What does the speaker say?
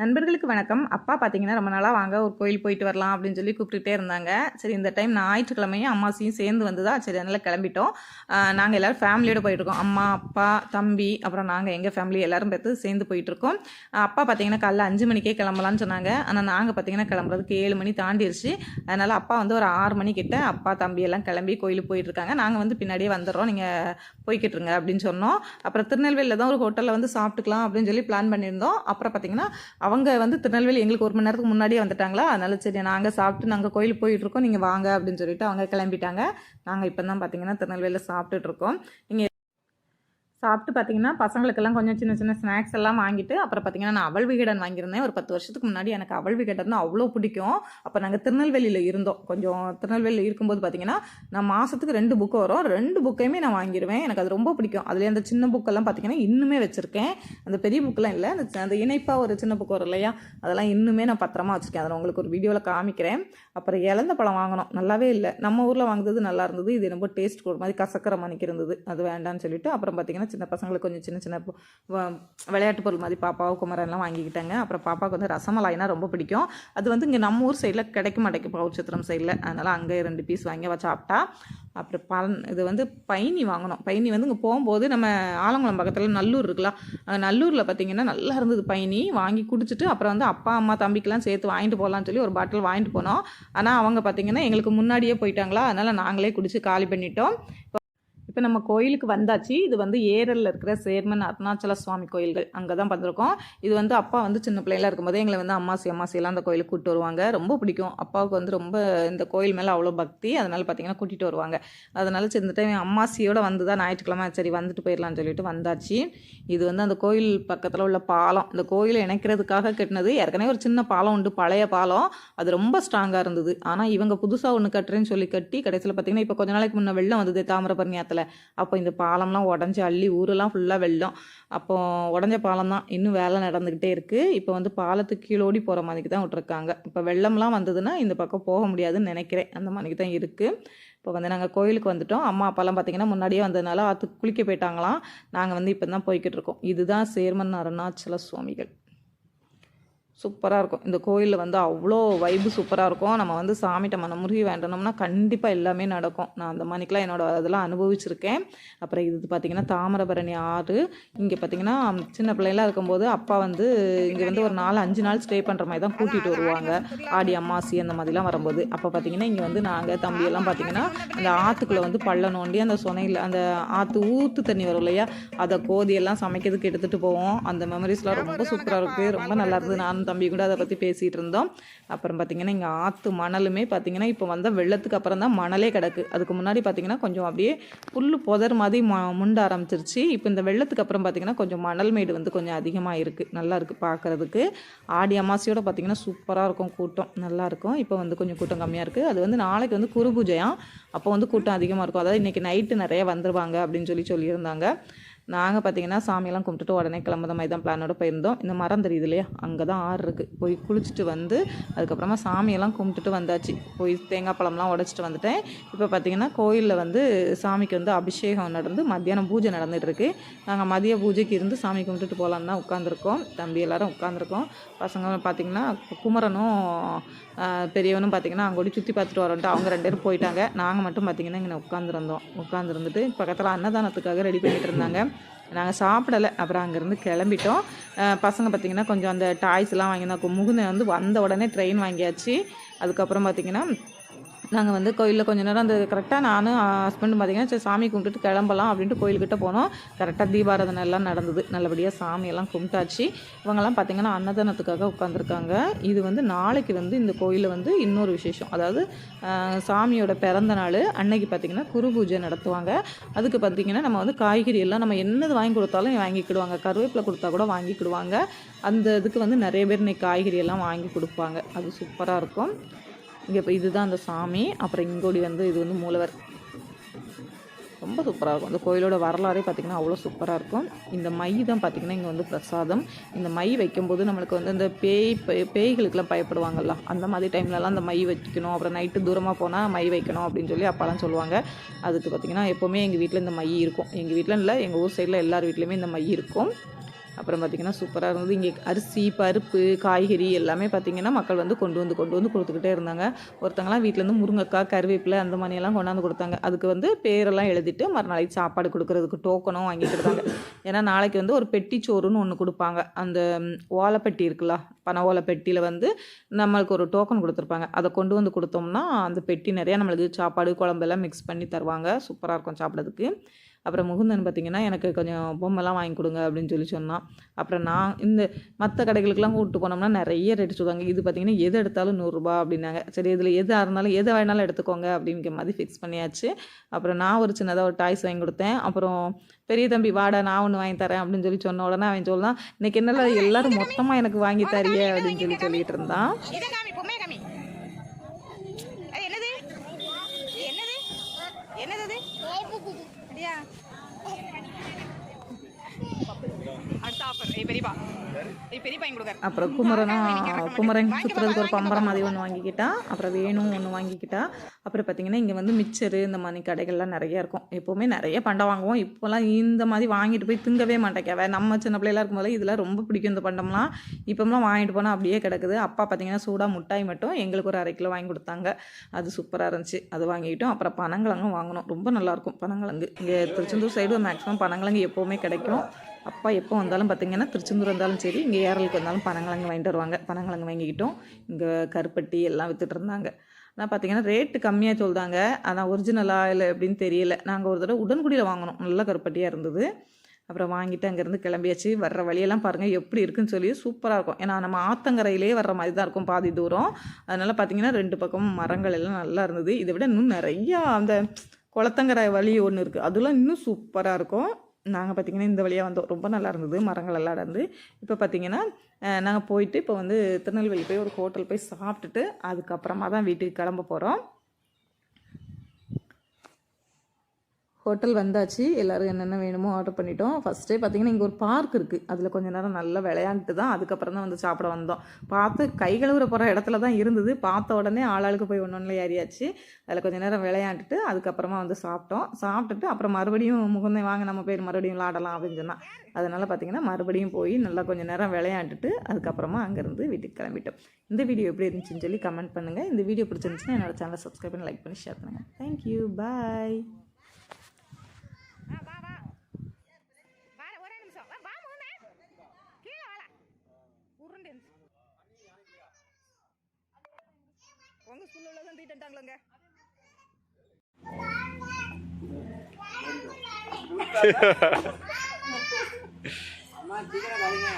நண்பர்களுக்கு வணக்கம். அப்பா பார்த்தீங்கன்னா ரொம்ப நாளாக வாங்க ஒரு கோயில் போயிட்டு வரலாம் அப்படின்னு சொல்லி கூப்பிட்டுட்டே இருந்தாங்க. சரி இந்த டைம் ஞாயிற்றுக்கிழமையும் அம்மாசியும் சேர்ந்து வந்ததா? சரி அதனால் கிளம்பிட்டோம். நாங்கள் எல்லோரும் ஃபேமிலியோட போயிட்டுருக்கோம். அம்மா அப்பா தம்பி அப்புறம் நாங்கள் எங்கள் ஃபேமிலி எல்லாரும் பார்த்து சேர்ந்து போயிட்டுருக்கோம். அப்பா பார்த்தீங்கன்னா காலைல அஞ்சு மணிக்கே கிளம்பலான்னு சொன்னாங்க. ஆனால் நாங்கள் பார்த்தீங்கன்னா கிளம்புறதுக்கு ஏழு மணி தாண்டிடுச்சு அதனால் அப்பா வந்து ஒரு ஆறு மணிக்கிட்ட அப்பா தம்பி எல்லாம் கிளம்பி கோயிலுக்கு போயிட்டுருக்காங்க. நாங்கள் வந்து பின்னாடியே வந்துடுறோம். நீங்கள் போய்கிட்டுருங்க அப்படின்னு சொன்னோம். அப்புறம் திருநெல்வேலியில் தான் ஒரு ஹோட்டலில் வந்து சாப்பிட்டுக்கலாம் அப்படின்னு சொல்லி பிளான் பண்ணியிருந்தோம். அப்புறம் பார்த்தீங்கன்னா அவங்க வந்து திருநெல்வேலி எங்களுக்கு ஒரு மணி நேரத்துக்கு முன்னாடியே வந்துட்டாங்களா? அதனால சரி நாங்கள் சாப்பிட்டு நாங்கள் கோயிலுக்கு போயிட்டு இருக்கோம். நீங்கள் வாங்க அப்படின்னு சொல்லிட்டு அவங்க கிளம்பிட்டாங்க. நாங்கள் இப்போ தான் பார்த்தீங்கன்னா திருநெல்வேலியில் சாப்பிட்டுட்டு இருக்கோம். நீங்கள் சாப்பிட்டு பார்த்தீங்கன்னா பசங்களுக்கெல்லாம் கொஞ்சம் சின்ன சின்ன ஸ்நாக்ஸ் எல்லாம் வாங்கிட்டு அப்புறம் பார்த்தீங்கன்னா நான் அவள் விகடன் வாங்கியிருந்தேன். ஒரு பத்து வருஷத்துக்கு முன்னாடி எனக்கு அவள் விகடன் அவ்வளோ பிடிக்கும். அப்போ நாங்கள் திருநெல்வேலியில் இருந்தோம். கொஞ்சம் திருநெல்வேலியில் இருக்கும்போது பார்த்தீங்கன்னா நான் மாதத்துக்கு ரெண்டு புக்கு வரும். ரெண்டு புக்கையுமே நான் வாங்கிடுவேன் எனக்கு அது ரொம்ப பிடிக்கும். அதுலேயே அந்த சின்ன புக்கெல்லாம் பார்த்தீங்கன்னா இன்னுமே வச்சுருக்கேன். அந்த பெரிய புக்கெல்லாம் இல்லை. அந்த அந்த இணைப்பாக ஒரு சின்ன புக்கு வரும் இல்லையா? அதெல்லாம் இன்னுமே நான் பத்திரமா வச்சுருக்கேன். அதை உங்களுக்கு ஒரு வீடியோவில் காமிக்கிறேன். அப்புறம் இழந்த பழம் வாங்கினோம் நல்லாவே இல்லை. நம்ம ஊரில் வாங்குறது நல்லா இருந்தது. இது ரொம்ப டேஸ்ட் ஒரு மாதிரி கசக்கிற மணிக்கு இருந்தது. அது வேண்டாம்னு சொல்லிட்டு அப்புறம் பார்த்தீங்கன்னா சின்ன பசங்களுக்கு கொஞ்சம் சின்ன சின்ன விளையாட்டு பொருள் மாதிரி பாப்பாவும் குமரன்லாம் வாங்கிக்கிட்டாங்க. அப்புறம் பாப்பாவுக்கு வந்து ரசமலாய்னா ரொம்ப பிடிக்கும். அது வந்து இங்கே நம்ம ஊர் சைடில் கிடைக்க மாட்டேங்குது பவுச்சத்திரம் சைடில் அதனால் அங்கே ரெண்டு பீஸ் வாங்கி அவள் சாப்பிட்டா. அப்புறம் பழன் இது வந்து பைனி வாங்கினோம் பைனி வந்து இங்கே போகும்போது நம்ம ஆலங்குளம் பக்கத்தில் நல்லூர் இருக்கலாம் நல்லூரில் பார்த்தீங்கன்னா நல்லா இருந்தது பைனி. வாங்கி குடிச்சிட்டு அப்புறம் வந்து அப்பா அம்மா தம்பிக்கெலாம் சேர்த்து வாங்கிட்டு போகலான்னு சொல்லி ஒரு பாட்டில் வாங்கிட்டு போனோம். ஆனால் அவங்க பார்த்தீங்கன்னா எங்களுக்கு முன்னாடியே போயிட்டாங்களா. அதனால் நாங்களே குடிச்சு காலி பண்ணிட்டோம். இப்போ நம்ம கோயிலுக்கு வந்தாச்சு. இது வந்து ஏரலில் இருக்கிற சேர்மன் அருணாச்சல சுவாமி கோயில்கள். அங்கே தான் பார்த்துருக்கோம் இது வந்து அப்பா வந்து சின்ன பிள்ளைகளாக இருக்கும்போது எங்களை வந்து அம்மாசி அம்மாசியெல்லாம் அந்த கோயிலுக்கு கூப்பிட்டு வருவாங்க. ரொம்ப பிடிக்கும். அப்பாவுக்கு வந்து ரொம்ப இந்த கோயில் மேலே அவ்வளோ பக்தி. அதனால் பார்த்தீங்கன்னா கூட்டிகிட்டு வருவாங்க. அதனால் சரி இந்த டைம் அம்மாசியோடு வந்து தான் ஞாயிற்றுக்கிழமை. சரி வந்துட்டு போயிடலாம்னு சொல்லிட்டு வந்தாச்சு. இது வந்து அந்த கோயில் பக்கத்தில் உள்ள பாலம். இந்த கோயிலை இணைக்கிறதுக்காக கட்டினது ஏற்கனவே ஒரு சின்ன பாலம் உண்டு. பழைய பாலம். அது ரொம்ப ஸ்ட்ராங்காக இருந்தது. ஆனால் இவங்க புதுசாக ஒன்று கட்டுறேன்னு சொல்லி கட்டி கடைசியில் பார்த்தீங்கன்னா இப்போ கொஞ்ச நாளைக்கு முன்னே வெள்ளம் வந்தது தாமிரபரணியாத்தில் அப்போ இந்த பாலம்லாம் உடஞ்சி அள்ளி ஊரெல்லாம் ஃபுல்லாக வெள்ளம் அப்போ உடஞ்ச பாலம் தான் இன்னும் வேலை நடந்துக்கிட்டே இருக்குது இப்போ வந்து பாலத்துக்கு கீழோடி போகிற மாதிரிக்கு தான் விட்ருக்காங்க இப்போ வெள்ளம்லாம் வந்ததுன்னா இந்த பக்கம் போக முடியாதுன்னு நினைக்கிறேன். அந்த மாதிரிக்கு தான் இருக்குது இப்போ வந்து நாங்கள் கோயிலுக்கு வந்துட்டோம். அம்மா அப்பாலாம் பார்த்திங்கன்னா முன்னாடியே வந்ததுனால அது குளிக்க போயிட்டாங்களாம். நாங்கள் வந்து இப்போ தான் போய்கிட்டு இருக்கோம். இதுதான் சேர்மன் அருணாச்சல சுவாமிகள். சூப்பராக இருக்கும். இந்த கோயிலில் வந்து அவ்வளோ வைப்பு சூப்பராக இருக்கும். நம்ம வந்து சாமிகிட்ட மனமுருகி வேண்டணும்னா கண்டிப்பாக எல்லாமே நடக்கும். நான் அந்த மணிக்கெலாம் என்னோட அதெல்லாம் அனுபவிச்சிருக்கேன். அப்புறம் இது பார்த்திங்கன்னா தாமிரபரணி ஆறு. இங்கே பார்த்திங்கன்னா சின்ன பிள்ளைலாம் இருக்கும்போது அப்பா வந்து இங்கே வந்து ஒரு நாலு அஞ்சு நாள் ஸ்டே பண்ணுற மாதிரி தான் கூட்டிகிட்டு வருவாங்க. ஆடி அம்மாசி அந்த மாதிரிலாம் வரும்போது. அப்போ பார்த்திங்கன்னா இங்கே வந்து நாங்கள் தம்பியெல்லாம் பார்த்திங்கன்னா அந்த ஆற்றுக்குள்ளே வந்து பள்ள நோண்டி அந்த சொனையில் அந்த ஆற்று ஊற்று தண்ணி வரும் இல்லையா? அதை கோதியெல்லாம் சமைக்கிறதுக்கு எடுத்துகிட்டு போவோம். அந்த மெமரிஸ்லாம் ரொம்ப சூப்பராக இருக்குது ரொம்ப நல்லா இருந்தது. நான் தம்பி கூட அதை பற்றி பேசிகிட்டு இருந்தோம். அப்புறம் பார்த்திங்கன்னா இங்கே ஆற்று மணலுமே பார்த்திங்கன்னா இப்போ வந்தால் வெள்ளத்துக்கு அப்புறம் தான் மணலே கிடக்கு. அதுக்கு முன்னாடி பார்த்திங்கன்னா கொஞ்சம் அப்படியே புல் புதர் மாதிரி ம முண்ட ஆரம்பிச்சிருச்சு. இப்போ இந்த வெள்ளத்துக்கு அப்புறம் பார்த்திங்கன்னா கொஞ்சம் மணல் மேடு வந்து கொஞ்சம் அதிகமாக இருக்குது நல்லா இருக்குது பார்க்குறதுக்கு ஆடி அமாசியோட பார்த்திங்கன்னா சூப்பராக இருக்கும் கூட்டம். நல்லாயிருக்கும் இப்போ வந்து கொஞ்சம் கூட்டம் கம்மியாக இருக்குது அது வந்து நாளைக்கு வந்து குரு பூஜையாம் அப்போ வந்து கூட்டம் அதிகமாக இருக்கும். அதாவது இன்றைக்கி நைட்டு நிறைய வந்துருவாங்க அப்படின்னு சொல்லி சொல்லியிருந்தாங்க. நாங்கள் பார்த்தீங்கன்னா சாமியெல்லாம் கும்பிட்டுட்டு உடனே கிளம்புற மாதிரி தான் பிளானோட போயிருந்தோம். இந்த மரம் தெரியுது இல்லையா? அங்கே தான் ஆறு இருக்குது போய் குளிச்சுட்டு வந்து அதுக்கப்புறமா சாமியெல்லாம் கும்பிட்டுட்டு வந்தாச்சு. போய் தேங்காய் பழம்லாம் உடச்சிட்டு வந்துட்டேன். இப்போ பார்த்தீங்கன்னா கோயிலில் வந்து சாமிக்கு வந்து அபிஷேகம் நடந்து மத்தியானம் பூஜை நடந்துகிட்ருக்கு நாங்கள் மதிய பூஜைக்கு இருந்து சாமி கும்பிட்டுட்டு போகலான்னு தான் உட்காந்துருக்கோம் தம்பி எல்லோரும் உட்காந்துருக்கோம் பசங்க பார்த்திங்கன்னா குமரனும் பெரியவனும் பார்த்திங்கன்னா அங்கே கூட சுற்றி பார்த்துட்டு வரோன்ட்டு அவங்க ரெண்டு பேரும் போயிட்டாங்க. நாங்கள் மட்டும் பார்த்திங்கன்னா இங்கே உட்காந்துருந்தோம் உட்காந்துருந்துட்டு பக்கத்தில் அன்னதானத்துக்காக ரெடி பண்ணிகிட்டு இருந்தாங்க. நாங்கள் சாப்பிடலை. அப்புறம் அங்கேருந்து கிளம்பிட்டோம். பசங்க பார்த்திங்கன்னா கொஞ்சம் அந்த டாய்ஸ்லாம் வாங்கியிருந்தோம் முகுந்த வந்து வந்த உடனே ட்ரெயின் வாங்கியாச்சு. அதுக்கப்புறம் பார்த்திங்கன்னா நாங்கள் வந்து கோயிலில் கொஞ்சம் நேரம் அந்த கரெக்டாக நானும் ஹஸ்பண்டும் பார்த்திங்கன்னா சரி சாமி கும்பிட்டுட்டு கிளம்பலாம் அப்படின்ட்டு கோயில்கிட்ட போனோம். கரெக்டாக தீபாராதனை எல்லாம் நடந்தது. நல்லபடியாக சாமியெல்லாம் கும்பிட்டாச்சு. இவங்கெல்லாம் பார்த்திங்கன்னா அன்னதானத்துக்காக உட்காந்துருக்காங்க இது வந்து நாளைக்கு வந்து இந்த கோயிலில் வந்து இன்னொரு விசேஷம். அதாவது சாமியோட பிறந்த நாள் அன்னைக்கு பார்த்திங்கன்னா குரு பூஜை நடத்துவாங்க. அதுக்கு பார்த்திங்கன்னா நம்ம வந்து காய்கறி எல்லாம் நம்ம என்னது வாங்கி கொடுத்தாலும் வாங்கிக்கிடுவாங்க. கருவேப்பிலை கொடுத்தா கூட வாங்கிக்கிடுவாங்க. அந்த இதுக்கு வந்து நிறைய பேர் இன்னைக்கு காய்கறி எல்லாம் வாங்கி கொடுப்பாங்க. அது சூப்பராக இருக்கும். இங்கே இப்போ இதுதான் அந்த சாமி அப்புறம் இங்கோடி வந்து இது வந்து மூலவர். ரொம்ப சூப்பராக இருக்கும். இந்த கோயிலோட வரலாறே பார்த்திங்கன்னா அவ்வளோ சூப்பராக இருக்கும். இந்த மை தான் பார்த்திங்கன்னா இங்கே வந்து பிரசாதம். இந்த மை வைக்கும்போது நம்மளுக்கு வந்து இந்த பேய் பேய்களுக்கெல்லாம் பயப்படுவாங்கல்ல. அந்த மாதிரி டைம்லலாம் அந்த மை வைக்கணும். அப்புறம் நைட்டு தூரமாக போனால் மை வைக்கணும் அப்படின்னு சொல்லி அப்போல்லாம் சொல்லுவாங்க. அதுக்கு பார்த்திங்கன்னா எப்போவுமே எங்கள் வீட்டில் இந்த மை இருக்கும். எங்கள் வீட்டில் இல்லை எங்கள் ஊர் சைடில் எல்லார் வீட்லேயுமே இந்த மை இருக்கும். அப்புறம் பார்த்திங்கன்னா சூப்பராக இருந்தது. இங்கே அரிசி பருப்பு காய்கறி எல்லாமே பார்த்திங்கன்னா மக்கள் வந்து கொண்டு வந்து கொண்டு வந்து கொடுத்துக்கிட்டே இருந்தாங்க. ஒருத்தங்களாம் வீட்டிலேருந்து முருங்கைக்காய் கருவேப்பிலை அந்த மாதிரியெல்லாம் கொண்டாந்து கொடுத்தாங்க. அதுக்கு வந்து பேரெல்லாம் எழுதிட்டு மறுநாளைக்கு சாப்பாடு கொடுக்குறதுக்கு டோக்கனும் வாங்கிட்டு இருந்தாங்க. ஏன்னா நாளைக்கு வந்து ஒரு பெட்டி சோறுன்னு ஒன்று கொடுப்பாங்க. அந்த ஓலைப்பெட்டி இருக்குல்ல பனை ஓலைப்பெட்டியில் வந்து நம்மளுக்கு ஒரு டோக்கன் கொடுத்துருப்பாங்க. அதை கொண்டு வந்து கொடுத்தோம்னா அந்த பெட்டி நிறையா நம்மளுக்கு சாப்பாடு குழம்பெல்லாம் மிக்ஸ் பண்ணி தருவாங்க. சூப்பராக இருக்கும் சாப்பிட்றதுக்கு. அப்புறம் முகுந்தன் பார்த்திங்கன்னா எனக்கு கொஞ்சம் பொம்மைலாம் வாங்கி கொடுங்க அப்படின்னு சொல்லி சொன்னான். அப்புறம் நான் இந்த மற்ற கடைகளுக்கெல்லாம் கூப்பிட்டு போனோம்னா நிறைய ரேட்டு சொல்லுவாங்க. இது பார்த்திங்கன்னா எது எடுத்தாலும் நூறுரூபா அப்படின்னாங்க. சரி இதில் எதாக இருந்தாலும் எது வேணாலும் எடுத்துக்கோங்க அப்படிங்கிற மாதிரி ஃபிக்ஸ் பண்ணியாச்சு. அப்புறம் நான் ஒரு சின்னதாக ஒரு டாய்ஸ் வாங்கி கொடுத்தேன். அப்புறம் பெரிய தம்பி வாடா நான் ஒன்று வாங்கி தரேன் அப்படின்னு சொல்லி சொன்ன உடனே அவன் சொல்லலாம் இன்னைக்கு என்னல எல்லாரும் மொத்தமாக எனக்கு வாங்கி தரியே அப்படின்னு சொல்லி சொல்லிட்டு இருந்தான். அப்புறம் குமரனும் குமரன் சுற்றுறதுக்கு ஒரு பம்பரம் மாதிரி ஒன்று வாங்கிக்கிட்டா அப்புறம் வேணும் ஒன்று வாங்கிக்கிட்டா. அப்புறம் பார்த்தீங்கன்னா இங்கே வந்து மிச்சரு இந்த மாதிரி கடைகள்லாம் நிறைய இருக்கும். எப்போவுமே நிறைய பண்டம் வாங்குவோம். இப்போலாம் இந்த மாதிரி வாங்கிட்டு போய் திங்கவே மாட்டேக்கவே நம்ம சின்ன பிள்ளைலாம் இருக்கும்போது இதெல்லாம் ரொம்ப பிடிக்கும் இந்த பண்டம்லாம். இப்போம்லாம் வாங்கிட்டு போனால் அப்படியே கிடக்குது. அப்பா பார்த்தீங்கன்னா சூடாக முட்டாய் மட்டும் எங்களுக்கு ஒரு அரை கிலோ வாங்கி கொடுத்தாங்க. அது சூப்பராக இருந்துச்சு. அது வாங்கிக்கிட்டோம். அப்புறம் பனங்கிழங்கும் வாங்கினோம். ரொம்ப நல்லாயிருக்கும் பனங்கிழங்கு. இங்கே திருச்செந்தூர் சைடு மேக்ஸிமம் பனங்கிழங்கு எப்போவுமே கிடைக்கும். அப்பா எப்போ வந்தாலும் பார்த்தீங்கன்னா திருச்செந்தூர் வந்தாலும் சரி இங்கே ஏரலுக்கு வந்தாலும் பனங்கிழங்கு வாங்கிட்டு வருவாங்க. பனங்கிழங்கு வாங்கிக்கிட்டோம். இங்கே கருப்பட்டி எல்லாம் விற்றுட்டு இருந்தாங்க. ஆனால் பார்த்தீங்கன்னா ரேட்டு கம்மியாக சொல்கிறாங்க ஆனால் ஒரிஜினலா இல்லை எப்படின்னு தெரியல. நாங்கள் ஒரு தடவை உடன்குடியில் வாங்கினோம். நல்ல கருப்பட்டியாக இருந்தது. அப்புறம் வாங்கிட்டு அங்கேருந்து கிளம்பியாச்சு. வர்ற வழியெல்லாம் பாருங்கள் எப்படி இருக்குன்னு சொல்லி சூப்பராக இருக்கும். ஏன்னா நம்ம ஆத்தங்கரையிலே வர்ற மாதிரி தான் இருக்கும் பாதி தூரம். அதனால் பார்த்தீங்கன்னா ரெண்டு பக்கமும் மரங்கள் எல்லாம் நல்லா இருந்தது. இதை விட இன்னும் நிறையா அந்த குளத்தங்கரை வழி ஒன்று இருக்குது அதெல்லாம் இன்னும் சூப்பராக இருக்கும். நாங்கள் பார்த்தீங்கன்னா இந்த வழியாக வந்தோம். ரொம்ப நல்லா இருந்தது. மரங்கள் எல்லாம் இருந்து இப்போ பார்த்தீங்கன்னா நாங்கள் போயிட்டு இப்போ வந்து திருநெல்வேலி போய் ஒரு ஹோட்டல் போய் சாப்பிட்டுட்டு அதுக்கப்புறமா தான் வீட்டுக்கு கிளம்ப போகிறோம் ஹோட்டல் வந்தாச்சு. எல்லோரும் என்னென்ன வேணுமோ ஆர்டர் பண்ணிட்டோம். ஃபஸ்ட்டே பார்த்தீங்கன்னா இங்கே ஒரு பார்க் இருக்குது அதில் கொஞ்ச நேரம் நல்லா விளையாண்டுட்டு தான் அதுக்கப்புறம் தான் வந்து சாப்பிட வந்தோம். பார்த்து கை கழுவுற போகிற இடத்துல தான் இருந்தது. பார்த்த உடனே ஆளாளுக்கு போய் ஒன்று ஒன்றில் ஏறியாச்சு. அதில் கொஞ்ச நேரம் விளையாண்டுட்டு அதுக்கப்புறமா வந்து சாப்பிட்டோம். சாப்பிட்டுட்டு அப்புறம் மறுபடியும் முகுந்தை வாங்க நம்ம பேர் மறுபடியும் விளாடலாம் அப்படின்னு சொன்னால் அதனால் பார்த்தீங்கன்னா மறுபடியும் போய் நல்லா கொஞ்சம் நேரம் விளையாண்டுட்டு அதுக்கப்புறமா அங்கேருந்து வீட்டுக்கு கிளம்பிட்டோம். இந்த வீடியோ எப்படி இருந்துச்சுன்னு சொல்லி கமெண்ட் பண்ணுங்கள் இந்த வீடியோ பிடிச்சிருந்துச்சுன்னா என்னோட சேனலை சப்ஸ்கிரைப் பண்ணி லைக் பண்ணி ஷேர் பண்ணுங்கள் தேங்க்யூ பாய் உங்க ஸ்கூல்ல உள்ளதான் தீட்டாங்களோங்க அம்மா சீக்கிரம் வரீங்க